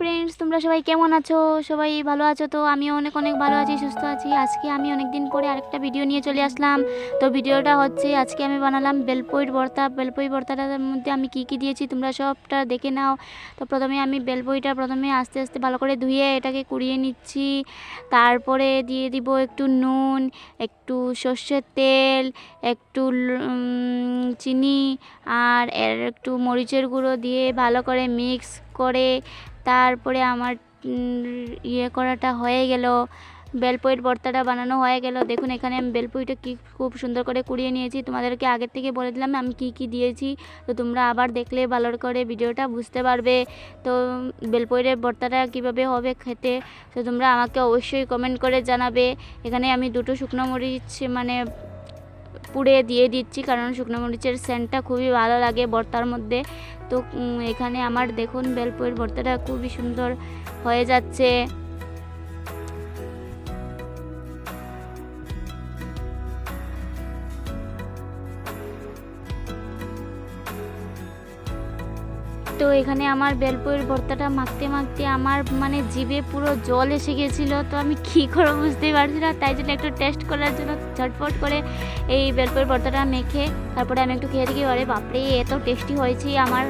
তোমরা সবাই কেমন আছো? সবাই ভালো আছো তো? আমি অনেক অনেক ভালো আছি, সুস্থ আছি। আজকে আমি অনেক দিন পরে আরেকটা ভিডিও নিয়ে চলে আসলাম। তো ভিডিওটা হচ্ছে, আজকে আমি বানালাম বেলপইর ভর্তা। বেলপই ভর্তাটার মধ্যে আমি কি কি দিয়েছি তোমরা সবটা দেখে নাও। তো প্রথমে আমি বেলপইটা প্রথমে আস্তে আস্তে ভালো করে ধুয়ে এটাকে কুড়িয়ে নিচ্ছি। তারপরে দিয়ে দিব একটু নুন, একটু সর্ষের তেল, একটু চিনি, আর এর একটু মরিচের গুঁড়ো দিয়ে ভালো করে মিক্স করে তারপরে আমার ইয়ে করাটা হয়ে গেল, বেলপইয়ের ভর্তাটা বানানো হয়ে গেল। দেখুন, এখানে আমি বেলপইটা কি খুব সুন্দর করে কুড়িয়ে নিয়েছি। তোমাদেরকে আগের থেকে বলে দিলাম, আমি কি কি দিয়েছি। তো তোমরা আবার দেখলে ভালো করে ভিডিওটা বুঝতে পারবে। তো, বেলপইয়ের ভর্তাটা কীভাবে হবে খেতে, তো তোমরা আমাকে অবশ্যই কমেন্ট করে জানাবে। এখানে আমি দুটো শুকনো মরিচ মানে পুড়ে দিয়ে দিচ্ছি, কারণ শুকনো মরিচের সেন্টটা খুবই ভালো লাগে ভর্তার মধ্যে। তো এখানে আমার দেখুন, বেলপুরের ভর্তাটা খুবই সুন্দর হয়ে যাচ্ছে। তো এখানে আমার বেলপুরের ভর্তাটা মাখতে মাখতে আমার মানে জিভে পুরো জল এসে গেছিল। তো আমি কী করে বুঝতেই পারছি না, তাই জন্য একটু টেস্ট করার জন্য ঝটপট করে এই বেলপুরের ভর্তাটা মেখে, তারপরে আমি একটু খেয়ে দেখি, আরে বাপরে, এত টেস্টি হয়েছি আমার